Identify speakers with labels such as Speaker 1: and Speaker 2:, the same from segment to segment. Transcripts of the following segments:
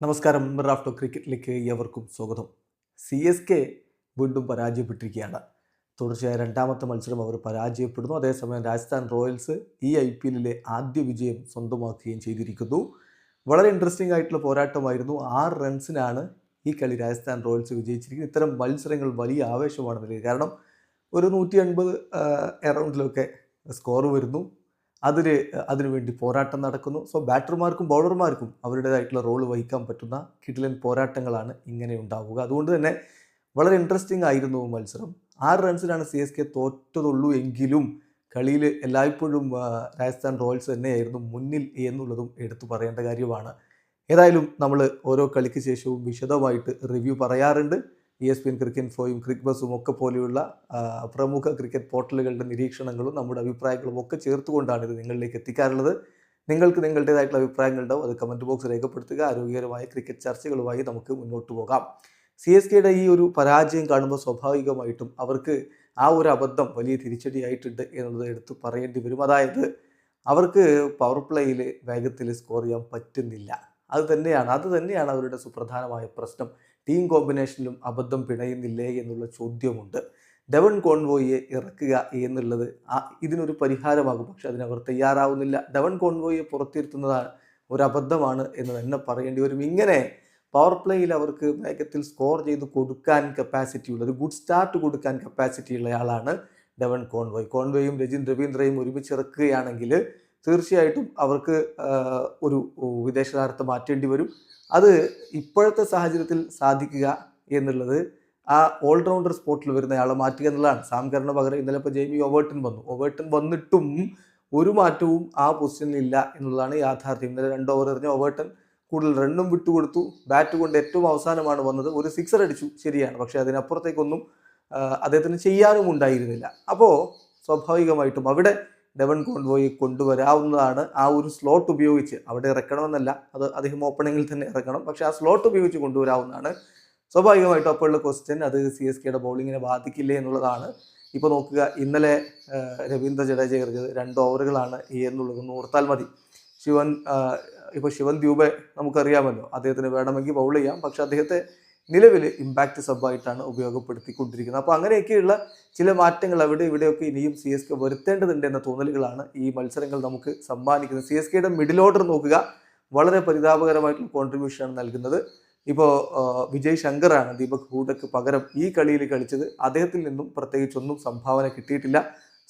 Speaker 1: നമസ്കാരം മിറാഫ്റ്റോ ക്രിക്കറ്റിലേക്ക് ഏവർക്കും സ്വാഗതം. സി എസ് കെ വീണ്ടും പരാജയപ്പെട്ടിരിക്കുകയാണ്. തുടർച്ചയായ രണ്ടാമത്തെ മത്സരം അവർ പരാജയപ്പെടുന്നു. അതേസമയം രാജസ്ഥാൻ റോയൽസ് ഈ ഐ പി എല്ലിലെ ആദ്യ വിജയം സ്വന്തമാക്കുകയും ചെയ്തിരിക്കുന്നു. വളരെ ഇൻട്രസ്റ്റിംഗ് ആയിട്ടുള്ള പോരാട്ടമായിരുന്നു. ആറ് റൺസിനാണ് ഈ കളി രാജസ്ഥാൻ റോയൽസ് വിജയിച്ചിരിക്കുന്നത്. ഇത്തരം മത്സരങ്ങൾ വലിയ ആവേശമാണ് നൽകിയത്. കാരണം ഒരു നൂറ്റി അൻപത് എറൗണ്ടിലൊക്കെ സ്കോർ വരുന്നു. അതിൽ അതിനുവേണ്ടി പോരാട്ടം നടക്കുന്നു. സോ ബാറ്റർമാർക്കും ബൗളർമാർക്കും അവരുടേതായിട്ടുള്ള റോൾ വഹിക്കാൻ പറ്റുന്ന കിടിലൻ പോരാട്ടങ്ങളാണ് ഇങ്ങനെ ഉണ്ടാവുക. അതുകൊണ്ട് തന്നെ വളരെ ഇൻട്രസ്റ്റിംഗ് ആയിരുന്നു മത്സരം. ആറ് റൺസിനാണ് സി എസ് കെ തോറ്റതുള്ളൂ എങ്കിലും കളിയിൽ എല്ലായ്പ്പോഴും രാജസ്ഥാൻ റോയൽസ് തന്നെയായിരുന്നു മുന്നിൽ എന്നുള്ളതും എടുത്തു പറയേണ്ട കാര്യമാണ്. ഏതായാലും നമ്മൾ ഓരോ കളിക്ക് ശേഷവും വിശദമായിട്ട് റിവ്യൂ പറയാറുണ്ട്. ഇ എസ് പി എൻ ക്രിക്കറ്റ് ഫോയും ക്രിക്ക് ബസും ഒക്കെ പോലെയുള്ള പ്രമുഖ ക്രിക്കറ്റ് പോർട്ടലുകളുടെ നിരീക്ഷണങ്ങളും നമ്മുടെ അഭിപ്രായങ്ങളും ഒക്കെ ചേർത്തുകൊണ്ടാണ് ഇത് നിങ്ങളിലേക്ക് എത്തിക്കാറുള്ളത്. നിങ്ങൾക്ക് നിങ്ങളുടേതായിട്ടുള്ള അഭിപ്രായങ്ങളുണ്ടാവും അത് കമന്റ് ബോക്സ് രേഖപ്പെടുത്തുക. ആരോഗ്യകരമായ ക്രിക്കറ്റ് ചർച്ചകളുമായി നമുക്ക് മുന്നോട്ട് പോകാം. സി എസ് കെയുടെ ഈ ഒരു പരാജയം കാണുമ്പോൾ സ്വാഭാവികമായിട്ടും അവർക്ക് ആ ഒരു അബദ്ധം വലിയ തിരിച്ചടിയായിട്ടുണ്ട് എന്നുള്ളത് എടുത്ത് പറയേണ്ടി വരും. അതായത് അവർക്ക് പവർ പ്ലേയിൽ വേഗത്തിൽ സ്കോർ ചെയ്യാൻ പറ്റുന്നില്ല. അത് തന്നെയാണ് അത് തന്നെയാണ് അവരുടെ സുപ്രധാനമായ പ്രശ്നം. ടീം കോമ്പിനേഷനിലും അബദ്ധം പിണയുന്നില്ലേ എന്നുള്ള ചോദ്യമുണ്ട്. ഡെവൺ കോൺവോയെ ഇറക്കുക എന്നുള്ളത് ഇതിനൊരു പരിഹാരമാകും പക്ഷെ അതിനവർ തയ്യാറാവുന്നില്ല. ഡെവൺ കോൺവോയെ പുറത്തിരുത്തുന്നതാണ് ഒരു അബദ്ധമാണ് എന്ന് തന്നെ പറയേണ്ടി വരും. ഇങ്ങനെ പവർ പ്ലേയിൽ അവർക്ക് വേഗത്തിൽ സ്കോർ ചെയ്ത് കൊടുക്കാൻ കപ്പാസിറ്റി ഉള്ള ഒരു ഗുഡ് സ്റ്റാർട്ട് കൊടുക്കാൻ കപ്പാസിറ്റി ഉള്ളയാളാണ് ഡെവൺ കോൺവോയ്. കോൺവോയും രജിൻ രവീന്ദ്രയും ഒരുമിച്ച് ഇറക്കുകയാണെങ്കിൽ തീർച്ചയായിട്ടും അവർക്ക് ഒരു വിദേശ താരത്തെ മാറ്റേണ്ടി വരും. അത് ഇപ്പോഴത്തെ സാഹചര്യത്തിൽ സാധിക്കുക എന്നുള്ളത് ആ ഓൾറൗണ്ടർ സ്പോട്ടിൽ വരുന്നയാളെ മാറ്റുക എന്നുള്ളതാണ്. സാംകരണ പകരം ഇന്നലെ ഇപ്പോൾ ജെയ്മി ഓവേർട്ടൻ വന്നു. ഓവേർട്ടൻ വന്നിട്ടും ഒരു മാറ്റവും ആ പൊസിഷനിൽ ഇല്ല എന്നുള്ളതാണ് യാഥാർത്ഥ്യം. ഇന്നലെ രണ്ട് ഓവർ എറിഞ്ഞ ഓവേർട്ടൻ കൂടുതൽ റണ്ണും വിട്ടുകൊടുത്തു. ബാറ്റ് കൊണ്ട് ഏറ്റവും അവസാനമാണ് വന്നത്. ഒരു സിക്സർ അടിച്ചു ശരിയാണ്. പക്ഷേ അതിനപ്പുറത്തേക്കൊന്നും അദ്ദേഹത്തിന് ചെയ്യാനും ഉണ്ടായിരുന്നില്ല. അപ്പോൾ സ്വാഭാവികമായിട്ടും അവിടെ ഡെവൻ കോൺവോയി കൊണ്ടുവരാവുന്നതാണ് ആ ഒരു സ്ലോട്ട് ഉപയോഗിച്ച്. അവിടെ ഇറക്കണമെന്നല്ല അത് അദ്ദേഹം ഓപ്പണിങ്ങിൽ തന്നെ ഇറക്കണം. പക്ഷേ ആ സ്ലോട്ട് ഉപയോഗിച്ച് കൊണ്ടുവരാവുന്നതാണ്. സ്വാഭാവികമായിട്ടും അപ്പോഴുള്ള ക്വസ്റ്റ്യൻ അത് സി എസ് കെയുടെ ബൗളിങ്ങിനെ ബാധിക്കില്ലേ എന്നുള്ളതാണ്. ഇപ്പോൾ നോക്കുക ഇന്നലെ രവീന്ദ്ര ജഡേജ എറിഞ്ഞത് രണ്ട് ഓവറുകളാണ് എന്നുള്ളത് ഒന്ന് ഓർത്താൽ മതി. ശിവൻ ഇപ്പോൾ ശിവൻ ദ്യൂബെ നമുക്കറിയാമല്ലോ അദ്ദേഹത്തിന് വേണമെങ്കിൽ ബൗൾ ചെയ്യാം. പക്ഷെ അദ്ദേഹത്തെ നിലവിൽ ഇമ്പാക്റ്റ് സബായിട്ടാണ് ഉപയോഗപ്പെടുത്തിക്കൊണ്ടിരിക്കുന്നത്. അപ്പോൾ അങ്ങനെയൊക്കെയുള്ള ചില മാറ്റങ്ങൾ അവിടെ ഇവിടെയൊക്കെ ഇനിയും സി എസ് കെ വരുത്തേണ്ടതുണ്ട് എന്ന തോന്നലുകളാണ് ഈ മത്സരങ്ങൾ നമുക്ക് സമ്മാനിക്കുന്നത്. സി എസ് കെയുടെ മിഡിൽ ഓർഡർ നോക്കുക വളരെ പരിതാപകരമായിട്ടുള്ള കോൺട്രിബ്യൂഷനാണ് നൽകുന്നത്. ഇപ്പോൾ വിജയ് ശങ്കറാണ് ദീപക് ഹൂഡക്ക് പകരം ഈ കളിയിൽ കളിച്ചത്. അദ്ദേഹത്തിൽ നിന്നും പ്രത്യേകിച്ചൊന്നും സംഭാവന കിട്ടിയിട്ടില്ല.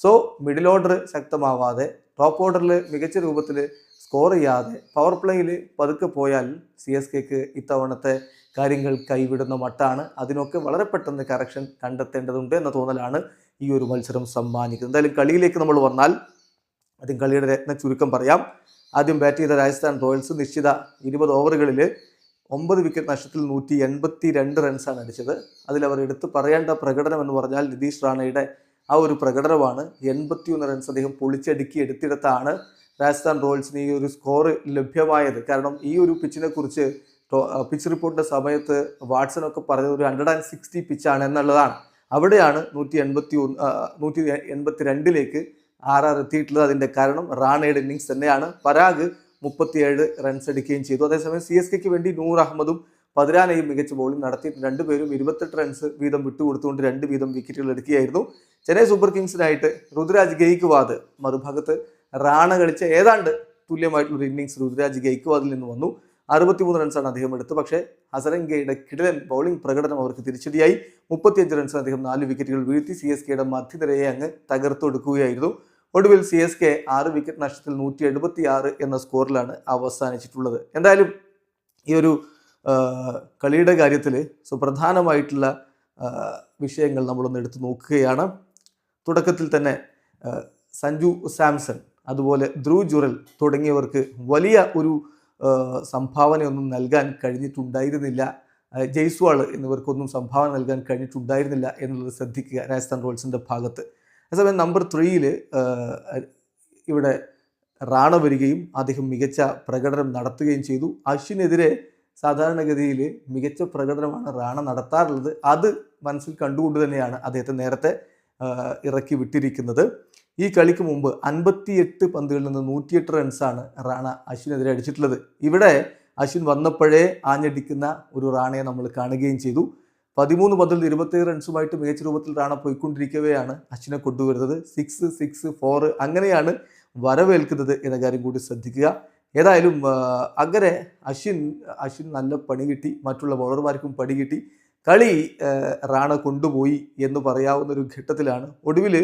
Speaker 1: സോ മിഡിൽ ഓർഡർ ശക്തമാവാതെ ടോപ്പ് ഓർഡറിൽ മികച്ച രൂപത്തിൽ സ്കോർ ചെയ്യാതെ പവർ പ്ലേയിൽ പതുക്കെ പോയാൽ സി എസ് കെക്ക് ഇത്തവണത്തെ കാര്യങ്ങൾ കൈവിടുന്ന മട്ടാണ്. അതിനൊക്കെ വളരെ പെട്ടെന്ന് കറക്ഷൻ കണ്ടെത്തേണ്ടതുണ്ട് എന്ന തോന്നലാണ് ഈ ഒരു മത്സരം സമ്മാനിക്കുന്നത്. എന്തായാലും കളിയിലേക്ക് നമ്മൾ വന്നാൽ ആദ്യം കളിയുടെ രത്ന ചുരുക്കം പറയാം. ആദ്യം ബാറ്റ് ചെയ്ത രാജസ്ഥാൻ റോയൽസ് നിശ്ചിത ഇരുപത് ഓവറുകളിൽ ഒമ്പത് വിക്കറ്റ് നഷ്ടത്തിൽ നൂറ്റി എൺപത്തി രണ്ട് റൺസാണ് അടിച്ചത്. അതിൽ അവർ എടുത്തു പറയേണ്ട പ്രകടനം എന്ന് പറഞ്ഞാൽ നിതീഷ് റാണയുടെ ആ ഒരു പ്രകടനമാണ്. എൺപത്തിയൊന്ന് റൺസ് അദ്ദേഹം പൊളിച്ചടുക്കി എടുത്തിടത്താണ് രാജസ്ഥാൻ റോയൽസിന് ഈ ഒരു സ്കോർ ലഭ്യമായത്. കാരണം ഈ ഒരു പിച്ചിനെ കുറിച്ച് പിച്ച് റിപ്പോർട്ടിന്റെ സമയത്ത് വാട്സൺ ഒക്കെ പറഞ്ഞത് ഒരു ഹൺഡ്രഡ് ആൻഡ് സിക്സ്റ്റി പിച്ചാണ് എന്നുള്ളതാണ്. അവിടെയാണ് നൂറ്റി എൺപത്തി ഒന്ന് നൂറ്റി എൺപത്തി രണ്ടിലേക്ക് ആർ ആർ എത്തിയിട്ടുള്ളത്. അതിന്റെ കാരണം റാണയുടെ ഇന്നിങ്സ് തന്നെയാണ്. പരാഗ് മുപ്പത്തിയേഴ് റൺസ് എടുക്കുകയും ചെയ്തു. അതേസമയം സി എസ് കെക്ക് വേണ്ടി നൂർ അഹമ്മദും പതിരാനയും മികച്ച ബോളിംഗ് നടത്തിയിട്ട് രണ്ടുപേരും ഇരുപത്തെട്ട് റൺസ് വീതം വിട്ടുകൊടുത്തുകൊണ്ട് രണ്ട് വീതം വിക്കറ്റുകൾ എടുക്കുകയായിരുന്നു. ചെന്നൈ സൂപ്പർ കിങ്സിനായിട്ട് രുദ്രാജ് ഗെയ്ക്വാദ് മറുഭാഗത്ത് റാണ കളിച്ച ഏതാണ്ട് തുല്യമായിട്ടുള്ള ഒരു ഇന്നിങ്സ് രുദ്രാജ് ഗെയ്ക്വാദിൽ നിന്ന് വന്നു. അറുപത്തിമൂന്ന് റൺസാണ് അദ്ദേഹം എടുത്തത് പക്ഷേ ഹസരംഗയുടെ കിടലൻ ബൗളിംഗ് പ്രകടനം അവർക്ക് തിരിച്ചടിയായി. മുപ്പത്തിയഞ്ച് റൺസിന് അദ്ദേഹം നാല് വിക്കറ്റുകൾ വീഴ്ത്തി. സി എസ് കെയുടെ മധ്യനിരയെ അങ്ങ് തകർത്തൊടുക്കുകയായിരുന്നു ഒടുവിൽ സി എസ് കെ ആറ് വിക്കറ്റ് നഷ്ടത്തിൽ നൂറ്റി എഴുപത്തി ആറ് എന്ന സ്കോറിലാണ് അവസാനിച്ചിട്ടുള്ളത്. എന്തായാലും ഈ ഒരു കളിയുടെ കാര്യത്തിൽ സുപ്രധാനമായിട്ടുള്ള വിഷയങ്ങൾ നമ്മളൊന്ന് എടുത്തു നോക്കുകയാണ്. തുടക്കത്തിൽ തന്നെ സഞ്ജു സാംസൺ അതുപോലെ ധ്രുവ് ജുറൽ തുടങ്ങിയവർക്ക് വലിയ ഒരു സംഭാവനയൊന്നും നൽകാൻ കഴിഞ്ഞിട്ടുണ്ടായിരുന്നില്ല. ജയ്സ്വാൾ എന്നിവർക്കൊന്നും സംഭാവന നൽകാൻ കഴിഞ്ഞിട്ടുണ്ടായിരുന്നില്ല എന്നുള്ളത് ശ്രദ്ധിക്കുക രാജസ്ഥാൻ റോയൽസിന്റെ ഭാഗത്ത്. അതേസമയം നമ്പർ ത്രീയിൽ ഇവിടെ റാണ വരികയും അദ്ദേഹം മികച്ച പ്രകടനം നടത്തുകയും ചെയ്തു. അശ്വിനെതിരെ സാധാരണഗതിയിൽ മികച്ച പ്രകടനമാണ് റാണ നടത്താറുള്ളത്. അത് മനസ്സിൽ കണ്ടുകൊണ്ട് തന്നെയാണ് അദ്ദേഹത്തെ നേരത്തെ ഇറക്കി വിട്ടിരിക്കുന്നത്. ഈ കളിക്ക് മുമ്പ് അൻപത്തിയെട്ട് പന്തുകളിൽ നിന്ന് നൂറ്റിയെട്ട് റൺസാണ് റാണ അശ്വിനെതിരെ അടിച്ചിട്ടുള്ളത്. ഇവിടെ അശ്വിൻ വന്നപ്പോഴേ ആഞ്ഞടിക്കുന്ന ഒരു റാണയെ നമ്മൾ കാണുകയും ചെയ്തു. പതിമൂന്ന് പന്തിൽ ഇരുപത്തേഴ് റൺസുമായിട്ട് മികച്ച രൂപത്തിൽ റാണ പോയിക്കൊണ്ടിരിക്കവെയാണ് അശ്വിനെ കൊണ്ടുവരുന്നത്. സിക്സ് സിക്സ് ഫോർ അങ്ങനെയാണ് വരവേൽക്കുന്നത് എന്ന കാര്യം കൂടി ശ്രദ്ധിക്കുക. ഏതായാലും അങ്ങനെ അശ്വിൻ അശ്വിൻ നല്ല പണി കിട്ടി. മറ്റുള്ള ബോളർമാർക്കും പണി കിട്ടി. കളി റാണ കൊണ്ടുപോയി എന്ന് പറയാവുന്ന ഒരു ഘട്ടത്തിലാണ്. ഒടുവിൽ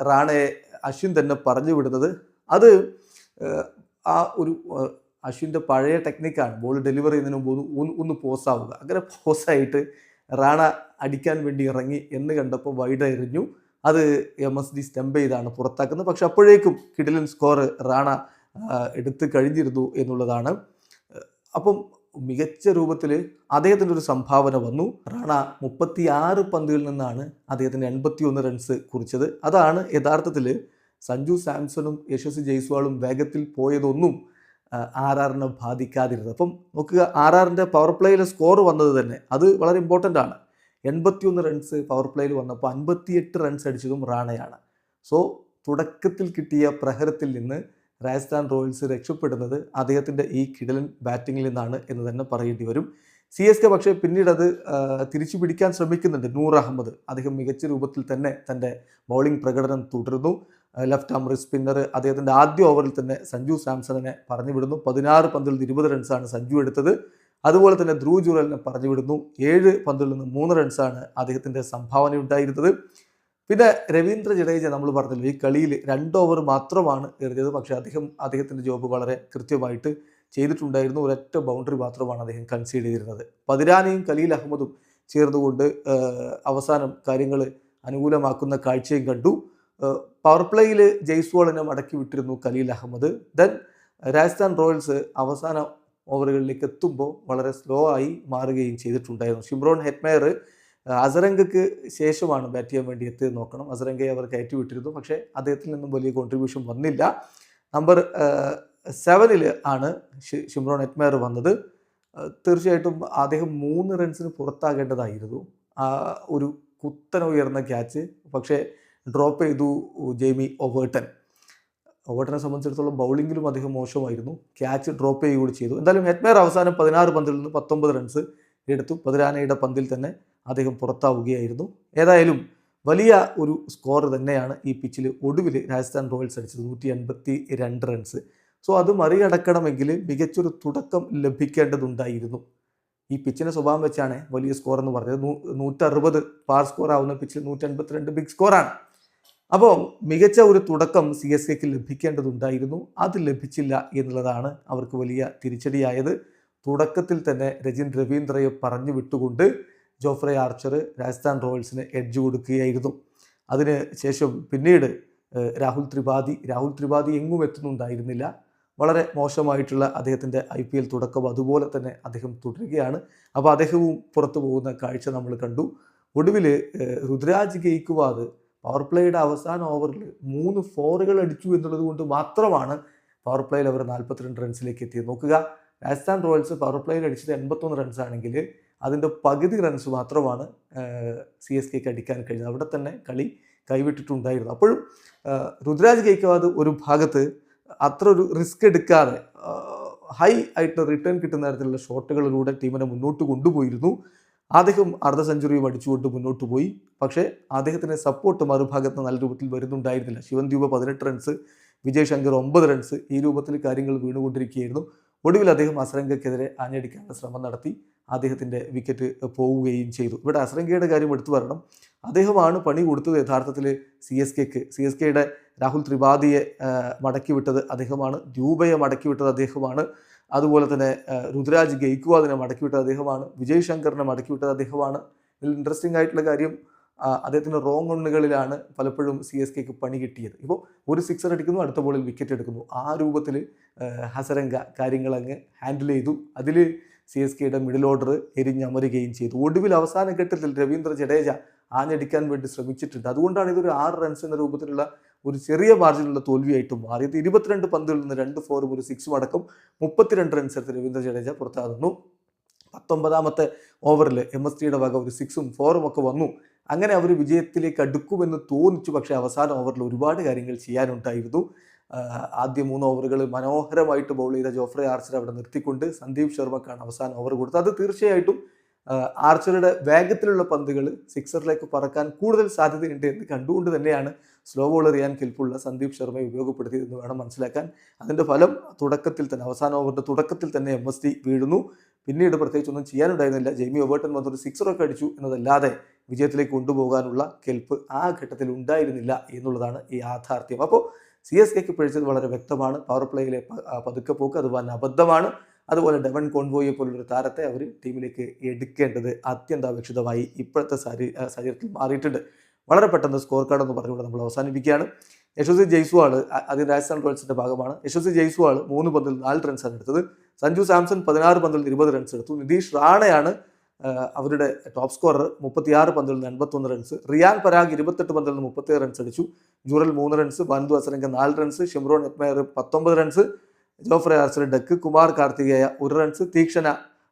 Speaker 1: റാണയെ അശ്വിൻ തന്നെ പറഞ്ഞു വിടുന്നത്. അത് ആ, ഒരു അശ്വിന്റെ പഴയ ടെക്നിക്കാണ് ബോൾ ഡെലിവർ ചെയ്യുന്നതിന് മുമ്പ് ഒന്ന് ഒന്ന് പോസാവുക അങ്ങനെ പോസായിട്ട് റാണ അടിക്കാൻ വേണ്ടി ഇറങ്ങി എന്ന് കണ്ടപ്പോൾ വൈഡ് എറിഞ്ഞു. അത് എം എസ് ഡി സ്റ്റംപ് ചെയ്താണ് പുറത്താക്കുന്നത്. പക്ഷെ അപ്പോഴേക്കും കിടിലൻ സ്കോർ റാണ എടുത്ത് കഴിഞ്ഞിരുന്നു എന്നുള്ളതാണ്. അപ്പം മികച്ച രൂപത്തിൽ അദ്ദേഹത്തിന്റെ ഒരു സംഭാവന വന്നു. റാണ മുപ്പത്തിയാറ് പന്തുകളിൽ നിന്നാണ് അദ്ദേഹത്തിന് എൺപത്തി ഒന്ന് റൺസ് കുറിച്ചത്. അതാണ് യഥാർത്ഥത്തിൽ സഞ്ജു സാംസണും യശസ്വി ജയ്സ്വാളും വേഗത്തിൽ പോയതൊന്നും ആർ ആറിനെ ബാധിക്കാതിരുന്നത്. അപ്പം നോക്കുക ആർ ആറിന്റെ പവർ പ്ലേയിലെ സ്കോർ വന്നത് തന്നെ അത് വളരെ ഇമ്പോർട്ടന്റ് ആണ്. എൺപത്തിയൊന്ന് റൺസ് പവർ പ്ലേയിൽ വന്നപ്പോൾ അൻപത്തിയെട്ട് റൺസ് അടിച്ചതും റാണയാണ്. സോ തുടക്കത്തിൽ കിട്ടിയ പ്രഹരത്തിൽ നിന്ന് രാജസ്ഥാൻ റോയൽസ് രക്ഷപ്പെടുന്നത് അദ്ദേഹത്തിന്റെ ഈ കിടലൻ ബാറ്റിങ്ങിൽ നിന്നാണ് എന്ന് തന്നെ പറയേണ്ടി വരും. സി എസ് കെ പക്ഷേ പിന്നീട് അത് തിരിച്ചു പിടിക്കാൻ ശ്രമിക്കുന്നുണ്ട്. നൂർ അഹമ്മദ്. അദ്ദേഹം മികച്ച രൂപത്തിൽ തന്നെ തന്റെ ബൗളിംഗ് പ്രകടനം തുടരുന്നു. ലെഫ്റ്റ് ആം സ്പിന്നർ അദ്ദേഹത്തിന്റെ ആദ്യ ഓവറിൽ തന്നെ സഞ്ജു സാംസണിനെ പറഞ്ഞു വിടുന്നു പതിനാറ് പന്തിൽ നിന്ന് ഇരുപത് റൺസാണ് സഞ്ജു എടുത്തത്. അതുപോലെ തന്നെ ധ്രുവ് ജുറലിനെ പറഞ്ഞു വിടുന്നു ഏഴ് പന്തിൽ നിന്ന് മൂന്ന് റൺസാണ് അദ്ദേഹത്തിന്റെ സംഭാവന ഉണ്ടായിരുന്നത് പിന്നെ രവീന്ദ്ര ജഡേജ നമ്മൾ പറഞ്ഞല്ലോ ഈ കളിയിൽ രണ്ട് ഓവർ മാത്രമാണ് എറിഞ്ഞത്. പക്ഷേ അദ്ദേഹം അദ്ദേഹത്തിന്റെ ജോബ് വളരെ കൃത്യമായിട്ട് ചെയ്തിട്ടുണ്ടായിരുന്നു. ഒരൊറ്റ ബൗണ്ടറി മാത്രമാണ് അദ്ദേഹം കൺസീഡ് ചെയ്തിരുന്നത്. പതിരാനയും കലീൽ അഹമ്മദും ചേർന്നുകൊണ്ട് അവസാനം കാര്യങ്ങൾ അനുകൂലമാക്കുന്ന കാഴ്ചയും കണ്ടു. പവർ പ്ലേയിൽ ജയ്സ്വാളിനെ മടക്കി വിട്ടിരുന്നു കലീൽ അഹമ്മദ്. ദെൻ രാജസ്ഥാൻ റോയൽസ് അവസാന ഓവറുകളിലേക്ക് എത്തുമ്പോൾ വളരെ സ്ലോ ആയി മാറുകയും ചെയ്തിട്ടുണ്ടായിരുന്നു. ഷിംറോൺ ഹെറ്റ്മയർ അസരംഗക്ക് ശേഷമാണ് ബാറ്റ് ചെയ്യാൻ വേണ്ടി എത്തിയത് നോക്കണം. അസരംഗയെ അവർ കയറ്റി വിട്ടിരുന്നു പക്ഷേ അദ്ദേഹത്തിൽ നിന്നും വലിയ കോൺട്രിബ്യൂഷൻ വന്നില്ല. നമ്പർ സെവനിൽ ആണ് ഷിംറോൺ എറ്റ്മയർ വന്നത്. തീർച്ചയായിട്ടും അദ്ദേഹം മൂന്ന് റൺസിന് പുറത്താകേണ്ടതായിരുന്നു. ഒരു കുത്തന ഉയർന്ന ക്യാച്ച് പക്ഷേ ഡ്രോപ്പ് ചെയ്തു ജെയ്മി ഒവേർട്ടൻ ഒവേർട്ടനെ സംബന്ധിച്ചിടത്തോളം ബൗളിങ്ങിലും അദ്ദേഹം മോശമായിരുന്നു. ക്യാച്ച് ഡ്രോപ്പ് ചെയ്യുകയും ചെയ്തു. എന്തായാലും ഹെറ്റ്മേർ അവസാനം പതിനാറ് പന്തിൽ നിന്ന് പത്തൊമ്പത് റൺസ് എടുത്തു. പതിനാനയുടെ പന്തിൽ തന്നെ അദ്ദേഹം പുറത്താവുകയായിരുന്നു. ഏതായാലും വലിയ ഒരു സ്കോർ തന്നെയാണ് ഈ പിച്ചിൽ ഒടുവിൽ രാജസ്ഥാൻ റോയൽസ് അടിച്ചത് നൂറ്റി എൺപത്തി രണ്ട് റൺസ് സോ അത് മറികടക്കണമെങ്കിൽ മികച്ചൊരു തുടക്കം ലഭിക്കേണ്ടതുണ്ടായിരുന്നു. ഈ പിച്ചിന്റെ സ്വഭാവം വെച്ചാണ് വലിയ സ്കോർ എന്ന് പറഞ്ഞത്. നൂ നൂറ്ററുപത് പാർ സ്കോർ ആവുന്ന പിച്ചിൽ നൂറ്റൻപത്തിരണ്ട് ബിഗ് സ്കോറാണ് അപ്പോൾ മികച്ച ഒരു തുടക്കം സി എസ് കെക്ക് ലഭിക്കേണ്ടതുണ്ടായിരുന്നു. അത് ലഭിച്ചില്ല എന്നുള്ളതാണ് അവർക്ക് വലിയ തിരിച്ചടിയായത്. തുടക്കത്തിൽ തന്നെ രജിൻ രവീന്ദ്രയെ പറഞ്ഞു വിട്ടുകൊണ്ട് ജോഫ്രെ ആർച്ചർ രാജസ്ഥാൻ റോയൽസിന് എഡ്ജ് കൊടുക്കുകയായിരുന്നു. അതിന് ശേഷം പിന്നീട് രാഹുൽ ത്രിപാഠി രാഹുൽ ത്രിപാഠി എങ്ങും എത്തുന്നുണ്ടായിരുന്നില്ല. വളരെ മോശമായിട്ടുള്ള അദ്ദേഹത്തിന്റെ ഐ പി എൽ തുടക്കം അതുപോലെ തന്നെ അദ്ദേഹം തുടരുകയാണ്. അപ്പോൾ അദ്ദേഹവും പുറത്തു പോകുന്ന കാഴ്ച നമ്മൾ കണ്ടു. ഒടുവിൽ രുദ്രാജ് ഗെയ്ക്കുവാദ് പവർ പ്ലേയുടെ അവസാന ഓവറിൽ മൂന്ന് ഫോറുകൾ അടിച്ചു എന്നുള്ളത് കൊണ്ട് മാത്രമാണ് പവർ പ്ലേയിൽ അവർ നാൽപ്പത്തിരണ്ട് റൺസിലേക്ക് എത്തിയത്. നോക്കുക രാജസ്ഥാൻ റോയൽസ് പവർ പ്ലേയിൽ അടിച്ചത് എൺപത്തൊന്ന് റൺസ് ആണെങ്കിൽ അതിന്റെ പകുതി റൺസ് മാത്രമാണ് സി എസ് കെക്ക് അടിക്കാൻ കഴിഞ്ഞത്. അവിടെ തന്നെ കളി കൈവിട്ടിട്ടുണ്ടായിരുന്നു. അപ്പോഴും രുദ്രാജ് കൈക്കവാദ് ഒരു ഭാഗത്ത് അത്ര ഒരു റിസ്ക് എടുക്കാതെ ഹൈ ആയിട്ട് റിട്ടേൺ കിട്ടുന്ന തരത്തിലുള്ള ഷോട്ടുകളിലൂടെ ടീമിനെ മുന്നോട്ട് കൊണ്ടുപോയിരുന്നു. അദ്ദേഹം അർദ്ധ സെഞ്ചുറിയും അടിച്ചുകൊണ്ട് മുന്നോട്ട് പോയി. പക്ഷേ അദ്ദേഹത്തിന് സപ്പോർട്ട് മറുഭാഗത്ത് നല്ല രൂപത്തിൽ വരുന്നുണ്ടായിരുന്നില്ല. ശിവൻ ദ്വീപ് പതിനെട്ട് റൺസ് വിജയ് ശങ്കർ ഒമ്പത് റൺസ് ഈ രൂപത്തിൽ കാര്യങ്ങൾ വീണുകൊണ്ടിരിക്കുകയായിരുന്നു. ഒടുവിൽ അദ്ദേഹം അസരംഗക്കെതിരെ ആഞ്ഞടിക്കാനുള്ള ശ്രമം നടത്തി. അദ്ദേഹത്തിന്റെ വിക്കറ്റ് പോവുകയും ചെയ്തു. ഇവിടെ അസ്രങ്കയുടെ കാര്യം എടുത്തു പറയണം. അദ്ദേഹമാണ് പണി കൊടുത്തത് യഥാർത്ഥത്തിൽ സി എസ് കെക്ക് സി എസ് കെയുടെ രാഹുൽ ത്രിപാഠിയെ മടക്കി വിട്ടത് അദ്ദേഹമാണ്. ദ്യൂബയെ മടക്കി വിട്ടത് അദ്ദേഹമാണ്. അതുപോലെ തന്നെ രുദ്രാജ് ഗെയ്ക്വാദിനെ മടക്കി വിട്ടത് അദ്ദേഹമാണ്. വിജയ് ശങ്കറിനെ മടക്കി വിട്ടത് അദ്ദേഹമാണ്. ഇതിൽ ഇൻട്രസ്റ്റിംഗ് ആയിട്ടുള്ള കാര്യം അദ്ദേഹത്തിന്റെ റോങ് ഒണ്ണുകളിലാണ് പലപ്പോഴും സി എസ് കെക്ക് പണി കിട്ടിയത്. ഇപ്പോൾ ഒരു സിക്സർ അടിക്കുന്നു അടുത്ത ബോളിൽ വിക്കറ്റ് എടുക്കുന്നു. ആ രൂപത്തിൽ ഹസരംഗ കാര്യങ്ങളങ്ങ് ഹാൻഡിൽ ചെയ്തു. അതിൽ സി എസ് കെയുടെ മിഡിൽ ഓർഡർ എരിഞ്ഞമരുകയും ചെയ്തു. ഒടുവിൽ അവസാന ഘട്ടത്തിൽ രവീന്ദ്ര ജഡേജ ആഞ്ഞടിക്കാൻ വേണ്ടി ശ്രമിച്ചിട്ടുണ്ട്. അതുകൊണ്ടാണ് ഇതൊരു ആറ് റൺസ് എന്ന രൂപത്തിലുള്ള ഒരു ചെറിയ മാർജിനുള്ള തോൽവിയായിട്ട് മാറിയത്. ഇരുപത്തിരണ്ട് പന്തുകളിൽ നിന്ന് രണ്ട് ഫോറും ഒരു സിക്സും അടക്കം മുപ്പത്തിരണ്ട് റൺസ് എടുത്ത് രവീന്ദ്ര ജഡേജ പുറത്താകുന്നു. പത്തൊമ്പതാമത്തെ ഓവറിൽ എം എസ് ടിയുടെ വക ഒരു സിക്സും ഫോറും ഒക്കെ വന്നു. അങ്ങനെ അവർ വിജയത്തിലേക്ക് അടുക്കുമെന്ന് തോന്നിച്ചു. പക്ഷേ അവസാന ഓവറിൽ ഒരുപാട് കാര്യങ്ങൾ ചെയ്യാനുണ്ടായിരുന്നു. ആദ്യ മൂന്ന് ഓവറുകൾ മനോഹരമായിട്ട് ബൗൾ ചെയ്ത ജോഫ്രെ ആർച്ചർ അവിടെ നിർത്തിക്കൊണ്ട് സന്ദീപ് ശർമ്മക്കാണ് അവസാന ഓവർ കൊടുത്തത്. അത് തീർച്ചയായിട്ടും ആർച്ചറുടെ വേഗത്തിലുള്ള പന്തുകൾ സിക്സറിലേക്ക് പറക്കാൻ കൂടുതൽ സാധ്യതയുണ്ട് എന്ന് കണ്ടുകൊണ്ട് തന്നെയാണ് സ്ലോ ബോൾ എറിയാൻ കെൽപ്പുള്ള സന്ദീപ് ശർമ്മയെ ഉപയോഗപ്പെടുത്തിയതെന്ന് വേണം മനസ്സിലാക്കാൻ. അതിന്റെ ഫലം തുടക്കത്തിൽ തന്നെ അവസാന ഓവറിന്റെ തുടക്കത്തിൽ തന്നെ എം എസ് ടി വീഴുന്നു. പിന്നീട് പ്രത്യേകിച്ചൊന്നും ചെയ്യാനുണ്ടായിരുന്നില്ല. ജെയ്മി ഒബേട്ടൻ വന്നൊരു സിക്സറൊക്കെ അടിച്ചു എന്നതല്ലാതെ വിജയത്തിലേക്ക് കൊണ്ടുപോകാനുള്ള കെൽപ്പ് ആ ഘട്ടത്തിൽ ഉണ്ടായിരുന്നില്ല എന്നുള്ളതാണ് ഈ യാഥാർത്ഥ്യം. അപ്പോൾ സി എസ് കെക്ക് പിഴച്ചത് വളരെ വ്യക്തമാണ്. പവർ പ്ലേയിലെ പതുക്കെ പോക്ക് അത് വൻ അബദ്ധമാണ്. അതുപോലെ ഡെവൻ കോൺവോയെ പോലുള്ളൊരു താരത്തെ അവർ ടീമിലേക്ക് എടുക്കേണ്ടത് അത്യന്താപേക്ഷിതമായി ഇപ്പോഴത്തെ സാഹചര്യത്തിൽ മാറിയിട്ടുണ്ട്. വളരെ പെട്ടെന്ന് സ്കോർ കാർഡ് എന്ന് പറഞ്ഞുകൊണ്ട് നമ്മൾ അവസാനിപ്പിക്കുകയാണ്. യശസ്വി ജയ്സ്വാൾ അത് രാജസ്ഥാൻ റോയൽസിന്റെ ഭാഗമാണ്. യശസ്വി ജയ്സ്വാൾ മൂന്ന് പന്തിൽ നാല് റൺസാണ് എടുത്തത്. സഞ്ജു സാംസൺ പതിനാറ് പന്തിൽ ഇരുപത് റൺസ് എടുത്തു. നിതീഷ് റാണയാണ് അവരുടെ ടോപ്പ് സ്കോറർ മുപ്പത്തിയാറ് പന്തിൽ നിന്ന് എൺപത്തൊന്ന് റൺസ് റിയാൻ പരാഗ് ഇരുപത്തെട്ട് പന്തിൽ നിന്ന് മുപ്പത്തേഴ് റൺസ് അടിച്ചു. ജുറൽ മൂന്ന് റൺസ് ബന്ദു അസരംഗ നാല് റൺസ് ഷിംറോൺ എത്മയർ പത്തൊമ്പത് runs Jofra Archer duck Kumar Kartikeya ഒരു റൺസ് തീക്ഷണ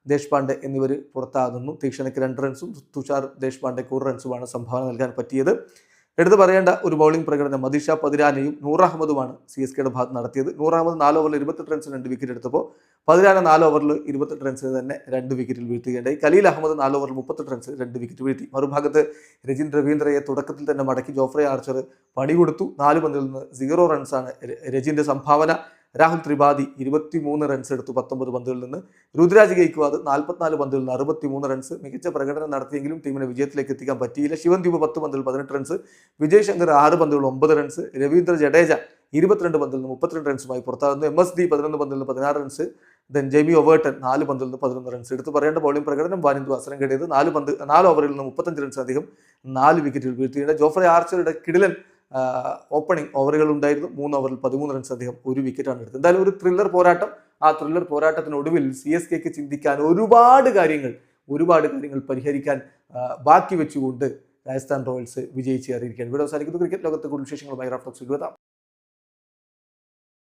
Speaker 1: ദേശ്പാണ്ഡെ എന്നിവർ പുറത്താകുന്നു. തീക്ഷണയ്ക്ക് രണ്ട് റൺസും തുഷാർ ദേശ്പാണ്ഡെക്ക് ഒരു റൺസുമാണ് സംഭാവന നൽകാൻ പറ്റിയത്. എടുത്തു പറയേണ്ട ഒരു ബൗളിംഗ് പ്രകടനം മദിഷ പതിരാനയും നൂർ അഹമ്മദുമാണ് സി എസ് കെയുടെ ഭാഗത്ത് നടത്തിയത്. നൂർ അഹമ്മദ് നാല് ഓവറിൽ ഇരുപത്തെട്ട് റൺസിന് രണ്ട് വിക്കറ്റ് എടുത്തപ്പോൾ പതിരാന നാല് ഓവറിൽ ഇരുപത്തെട്ട് റൺസിന് തന്നെ രണ്ട് വിക്കറ്റിൽ വീഴ്ത്തുകയുണ്ടായി. കലീൽ അഹമ്മദ് നാല് ഓവറിൽ മുപ്പത്തെട്ട് റൺസ് രണ്ട് വിക്കറ്റ് വീഴ്ത്തി. മറുഭാഗത്ത് രജിൻ രവീന്ദ്രയെ തുടക്കത്തിൽ തന്നെ മടക്കി ജോഫ്രെ ആർച്ചർ പണി കൊടുത്തു. നാല് പന്തിൽ നിന്ന് സീറോ റൺസാണ് രജിന്റെ സംഭാവന. രാഹുൽ ത്രിപാഠി ഇരുപത്തി മൂന്ന് റൺസ് എടുത്തു പത്തൊമ്പത് പന്തുകളിൽ നിന്ന്. രുദ്രാജ് ഗെയ്ക്വാദ് നാൽപ്പത്തിനാല് പന്തുകളിൽ നിന്ന് അറുപത്തി മൂന്ന് റൺസ് മികച്ച പ്രകടനം നടത്തിയെങ്കിലും ടീമിനെ വിജയത്തിലേക്ക് എത്തിക്കാൻ പറ്റിയില്ല. ശിവൻദ്വീപ് പത്ത് പന്തുകൾ പതിനെട്ട് റൺസ് വിജയ് ശങ്കർ ആറ് പന്തുകൾ ഒമ്പത് റൺസ് രവീന്ദ്ര ജഡേജ ഇരുപത്തിരണ്ട് പന്തിൽ നിന്ന് മുപ്പത്തിരണ്ട് റൺസുമായി പുറത്താകുന്നു. എം എസ് ഡി പതിനൊന്ന് പന്തിൽ നിന്ന് പതിനാറ് റൺസ് ദെൻ ജെമി ഒവേർട്ടൻ നാല് പന്തിൽ നിന്ന് പതിനൊന്ന് റൺസ് എടുത്ത് പറയേണ്ട ബൗളിംഗ് പ്രകടനം വാനിന്ദു അസരം കേടിയത് നാല് പന്ത് നാല് ഓവറിൽ നിന്ന് മുപ്പത്തഞ്ച് റൺസ് അധികം നാല് വിക്കറ്റുകൾ വീഴ്ത്തിയിട്ടുണ്ട്. ജോഫ്രെ ആർച്ചറുടെ കിടിലൻ ഓപ്പണിംഗ് ഓവറുകൾ ഉണ്ടായിരുന്നു. മൂന്ന് ഓവറിൽ പതിമൂന്ന് റൺസ് അധികം ഒരു വിക്കറ്റാണ് എടുത്തത്. എന്തായാലും ഒരു ത്രില്ലർ പോരാട്ടം. ആ ത്രില്ലർ പോരാട്ടത്തിനൊടുവിൽ സി എസ് കെക്ക് ചിന്തിക്കാൻ ഒരുപാട് കാര്യങ്ങൾ ഒരുപാട് കാര്യങ്ങൾ പരിഹരിക്കാൻ ബാക്കി വെച്ചുകൊണ്ട് രാജസ്ഥാൻ റോയൽസ് വിജയിച്ച് കയറിയിരിക്കുകയാണ്. ഇവിടെ അവസാനിക്കുന്നു. ക്രിക്കറ്റ് ലോകത്തെ കൂടുതൽ വിശേഷങ്ങളുമായി റാഫ്റ്റോക്സ് ഇരുപതാം.